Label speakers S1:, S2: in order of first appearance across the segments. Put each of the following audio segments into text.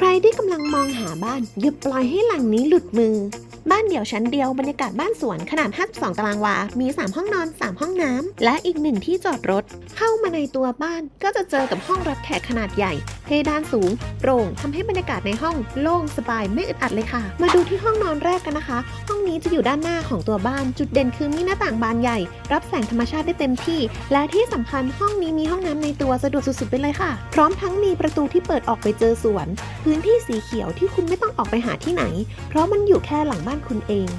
S1: ใครที่กำลังมองหาบ้านอย่าปล่อยให้หลังนี้หลุดมือ บ้านเดี่ยวชั้นเดียวบรรยากาศบ้านสวนขนาด 52 ตารางวา มี 3 ห้องนอน 3 ห้องน้ำและอีกหนึ่งที่จอดรถ เข้ามาในตัวบ้านก็จะเจอกับห้องรับแขกขนาดใหญ่ เพดานสูงโปร่งทำให้บรรยากาศในห้องโล่งสบายไม่อึดอัดเลยค่ะ มาดูที่ห้องนอนแรกกันนะคะ ห้องนี้จะอยู่ด้านหน้าของตัวบ้าน จุดเด่นคือมีหน้าต่างบานใหญ่ รับแสงธรรมชาติได้เต็มที่ และที่สำคัญห้องนี้มีห้องน้ำในตัวสะดวกสุดๆไปเลยค่ะ พร้อมทั้งมีประตูที่เปิดออกไปเจอสวน พื้นที่สีเขียวที่คุณไม่ต้องออกไปหาที่ไหน เพราะมันอยู่แค่หลังบ้านคุณเอง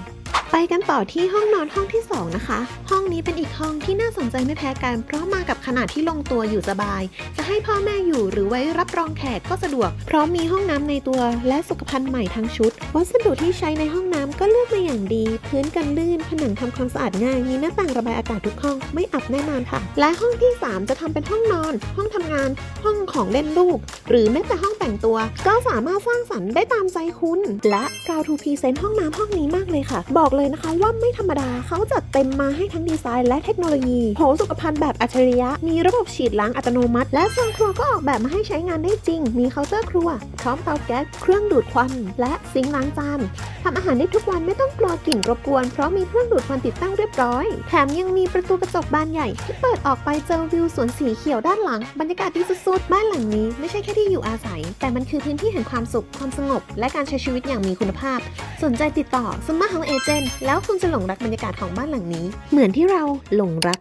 S1: ไปกันต่อที่ห้องนอนห้องที่ 2 นะคะ ห้องนี้เป็นอีกห้องที่น่าสนใจไม่แพ้กัน เพราะมากับขนาดที่ลงตัวอยู่สบาย จะให้พ่อแม่อยู่หรือไว้รับรองแขกก็สะดวก เพราะมีห้องน้ำในตัวและสุขภัณฑ์ใหม่ทั้งชุด วัสดุที่ใช้ในห้องน้ำก็เลือกมาอย่างดี พื้นกันลื่น ผนังทำความสะอาดง่าย มีหน้าต่างระบายอากาศทุกห้อง ไม่อับแน่นอนค่ะ และห้องที่ 3 จะทำเป็นห้องนอน ห้องทำงาน ห้องของเล่นลูก หรือแม้แต่ห้องแต่งตัว ก็สามารถสร้างสรรค์ได้ตามใจคุณ และเราทูพรีเซนต์ห้องน้ำห้องนี้มากเลยค่ะ บอกเลยนะคะว่าไม่ธรรมดาเขาจัดเต็มมาให้ทั้งดีไซน์และเทคโนโลยีโถสุขภัณฑ์แบบอัจฉริยะ มีระบบฉีดล้างอัตโนมัติ และโซนครัวก็ออกแบบมาให้ใช้งานได้จริง มีเคาน์เตอร์ครัว พร้อมเตาแก๊สเครื่องดูดควัน และซิงค์ล้างจานทำอาหารได้ทุกวันไม่ต้องกลัวกลิ่นรบกวน เพราะมีเครื่องดูดควันติดตั้งเรียบร้อย แถมยังมีประตูกระจกบานใหญ่ที่เปิดออกไปเจอวิวสวนสีเขียวด้านหลัง บรรยากาศดีสุดๆ บ้านหลังนี้ไม่ใช่แค่ที่อยู่อาศัย แต่มันคือพื้นที่แห่งความสุข ความสงบ และการใช้ชีวิตอย่างมีคุณภาพ สนใจติดต่อ Summer House Agent แล้วคุณจะหลงรักบรรยากาศของบ้านหลังนี้ เหมือนที่เราหลงรัก